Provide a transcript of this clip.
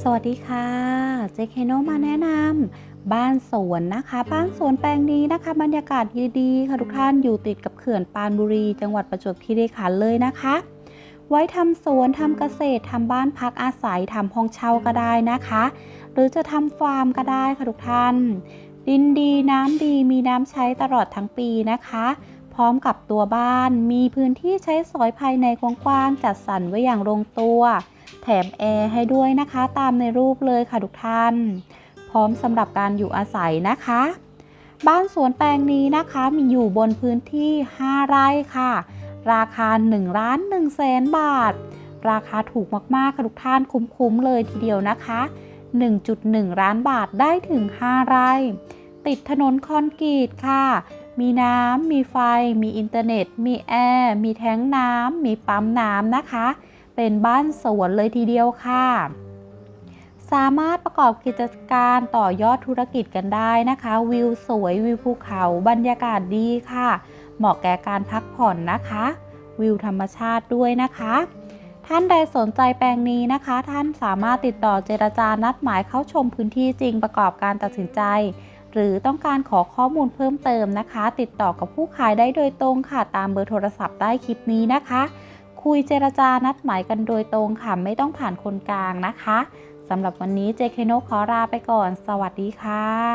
สวัสดีค่ะเจเคโนมาแนะนำบ้านสวนนะคะ บ้านสวนแปลงนี้นะคะ บรรยากาศดีๆค่ะทุกท่านอยู่ติดกับเขื่อนปานบุรี จังหวัดประจวบคีรีขันธ์เลยนะคะ ไว้ทำสวนทำเกษตรทำบ้านพักอาศัยทำห้องเช่าก็ได้นะคะ หรือจะทำฟาร์มก็ได้ค่ะทุกท่าน ดินดีน้ำดีมีน้ำใช้ตลอดทั้งปีนะคะ พร้อมกับตัวบ้านมีพื้นที่ใช้สอยภายในกว้างๆจัดสรรไว้อย่างลงตัว แถมแอร์ให้ด้วยนะคะ ตามในรูปเลยค่ะทุกท่าน พร้อมสำหรับการอยู่อาศัยนะคะ บ้านสวนแปลงนี้นะคะมีอยู่บนพื้นที่ 5 ไร่ค่ะ ราคา1ล้าน1แสนบาท ราคาถูกมากๆค่ะทุกท่านคุ้มๆเลยทีเดียวนะคะ 1.1 ล้านบาทได้ถึง 5 ไร่ ติดถนนคอนกรีตค่ะ มีน้ำ มีไฟ มีอินเทอร์เน็ต มีแอร์ มีแท้งน้ำ มีปั๊มน้ำนะคะ เป็นบ้านสวนเลยทีเดียวค่ะ สามารถประกอบกิจการต่อยอดธุรกิจกันได้นะคะ วิวสวยวิวภูเขาบรรยากาศดีค่ะ เหมาะแก่การพักผ่อนนะคะ วิวธรรมชาติด้วยนะคะท่านใดสนใจแปลงนี้นะคะ ท่านสามารถติดต่อเจรจานัดหมายเข้าชมพื้นที่จริงประกอบการตัดสินใจ หรือต้องการขอข้อมูลเพิ่มเติมนะคะ ติดต่อกับผู้ขายได้โดยตรงค่ะ ตามเบอร์โทรศัพท์ใต้คลิปนี้นะคะ คุยเจรจานัดหมายกันโดยตรงค่ะ ไม่ต้องผ่านคนกลางนะคะสำหรับวันนี้เจเคโนขอลาไปก่อน สวัสดีค่ะ